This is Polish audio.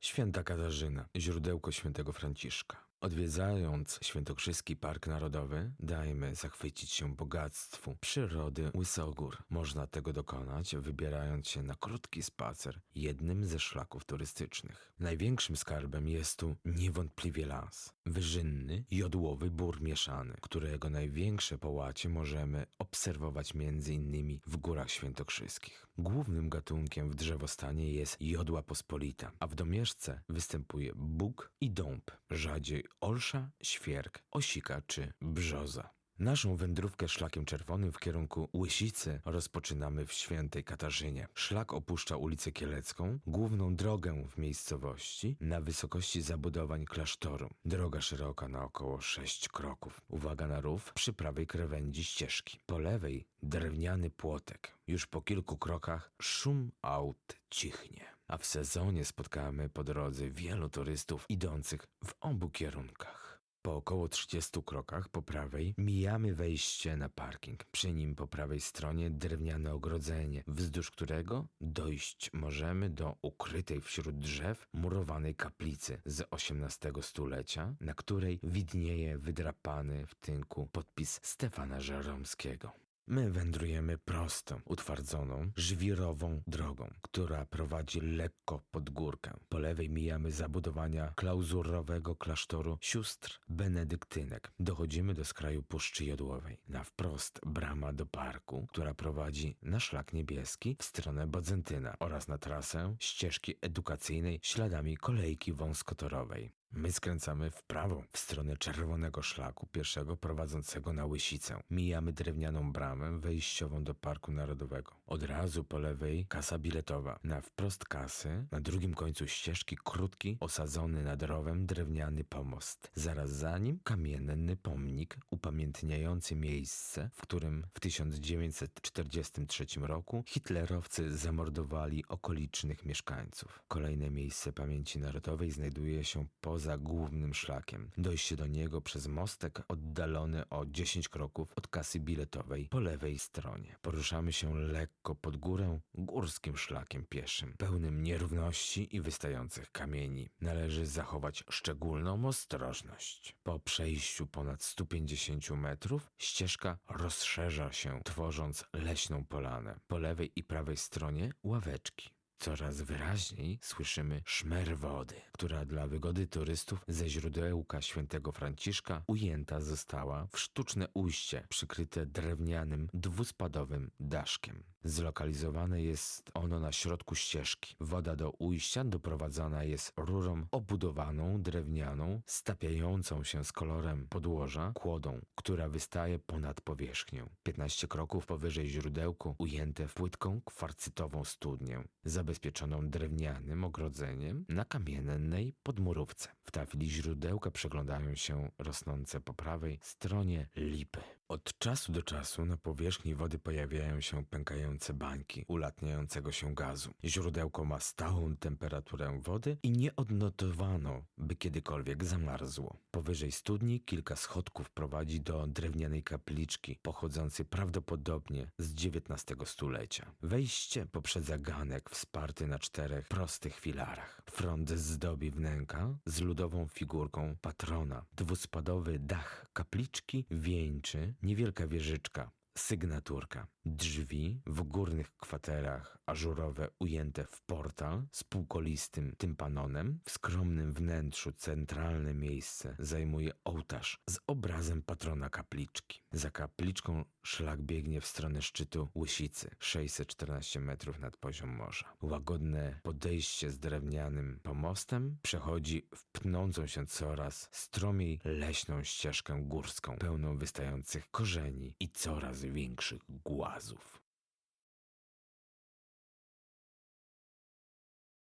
Święta Katarzyna, źródełko świętego Franciszka. Odwiedzając Świętokrzyski Park Narodowy, dajmy zachwycić się bogactwu przyrody Łysogór. Można tego dokonać, wybierając się na krótki spacer jednym ze szlaków turystycznych. Największym skarbem jest tu niewątpliwie las. Wyżynny, jodłowy bór mieszany, którego największe połacie możemy obserwować innymi w Górach Świętokrzyskich. Głównym gatunkiem w drzewostanie jest jodła pospolita, a w domieszce występuje bóg i dąb, rzadziej olsza, świerk, osika czy brzoza. Naszą wędrówkę szlakiem czerwonym w kierunku Łysicy rozpoczynamy w Świętej Katarzynie. Szlak opuszcza ulicę Kielecką, główną drogę w miejscowości na wysokości zabudowań klasztoru. Droga szeroka na około 6 kroków. Uwaga na rów przy prawej krawędzi ścieżki. Po lewej drewniany płotek. Już po kilku krokach szum aut cichnie. A w sezonie spotkamy po drodze wielu turystów idących w obu kierunkach. Po około 30 krokach po prawej mijamy wejście na parking. Przy nim po prawej stronie drewniane ogrodzenie, wzdłuż którego dojść możemy do ukrytej wśród drzew murowanej kaplicy z XVIII stulecia, na której widnieje wydrapany w tynku podpis Stefana Żeromskiego. My wędrujemy prostą, utwardzoną, żwirową drogą, która prowadzi lekko pod górkę. Po lewej mijamy zabudowania klauzurowego klasztoru sióstr benedyktynek. Dochodzimy do skraju Puszczy Jodłowej. Na wprost brama do parku, która prowadzi na szlak niebieski w stronę Bodzentyna oraz na trasę ścieżki edukacyjnej śladami kolejki wąskotorowej. My skręcamy w prawo, w stronę czerwonego szlaku, pierwszego prowadzącego na Łysicę. Mijamy drewnianą bramę wejściową do Parku Narodowego. Od razu po lewej kasa biletowa. Na wprost kasy, na drugim końcu ścieżki krótki, osadzony nad rowem drewniany pomost. Zaraz za nim kamienny pomnik upamiętniający miejsce, w którym w 1943 roku hitlerowcy zamordowali okolicznych mieszkańców. Kolejne miejsce pamięci narodowej znajduje się poza poza głównym szlakiem. Dojście do niego przez mostek oddalony o 10 kroków od kasy biletowej po lewej stronie. Poruszamy się lekko pod górę górskim szlakiem pieszym, pełnym nierówności i wystających kamieni. Należy zachować szczególną ostrożność. Po przejściu ponad 150 metrów ścieżka rozszerza się, tworząc leśną polanę. Po lewej i prawej stronie ławeczki. Coraz wyraźniej słyszymy szmer wody, która dla wygody turystów ze źródełka świętego Franciszka ujęta została w sztuczne ujście przykryte drewnianym dwuspadowym daszkiem. Zlokalizowane jest ono na środku ścieżki. Woda do ujścia doprowadzana jest rurą obudowaną drewnianą, stapiającą się z kolorem podłoża kłodą, która wystaje ponad powierzchnię. 15 kroków powyżej źródełku ujęte w płytką kwarcytową studnię, zabezpieczoną drewnianym ogrodzeniem na kamiennej podmurówce. W tafli źródełka przeglądają się rosnące po prawej stronie lipy. Od czasu do czasu na powierzchni wody pojawiają się pękające bańki ulatniającego się gazu. Źródełko ma stałą temperaturę wody i nie odnotowano, by kiedykolwiek zamarzło. Powyżej studni kilka schodków prowadzi do drewnianej kapliczki, pochodzącej prawdopodobnie z XIX stulecia. Wejście poprzedza ganek wsparty na czterech prostych filarach. Front zdobi wnęka z ludową figurką patrona. Dwuspadowy dach kapliczki wieńczy niewielka wieżyczka, sygnaturka. Drzwi w górnych kwaterach ażurowe ujęte w portal z półkolistym tympanonem. W skromnym wnętrzu centralne miejsce zajmuje ołtarz z obrazem patrona kapliczki. Za kapliczką szlak biegnie w stronę szczytu Łysicy, 614 metrów nad poziom morza. Łagodne podejście z drewnianym pomostem przechodzi w pnącą się coraz stromiej leśną ścieżkę górską, pełną wystających korzeni i coraz większych głaz.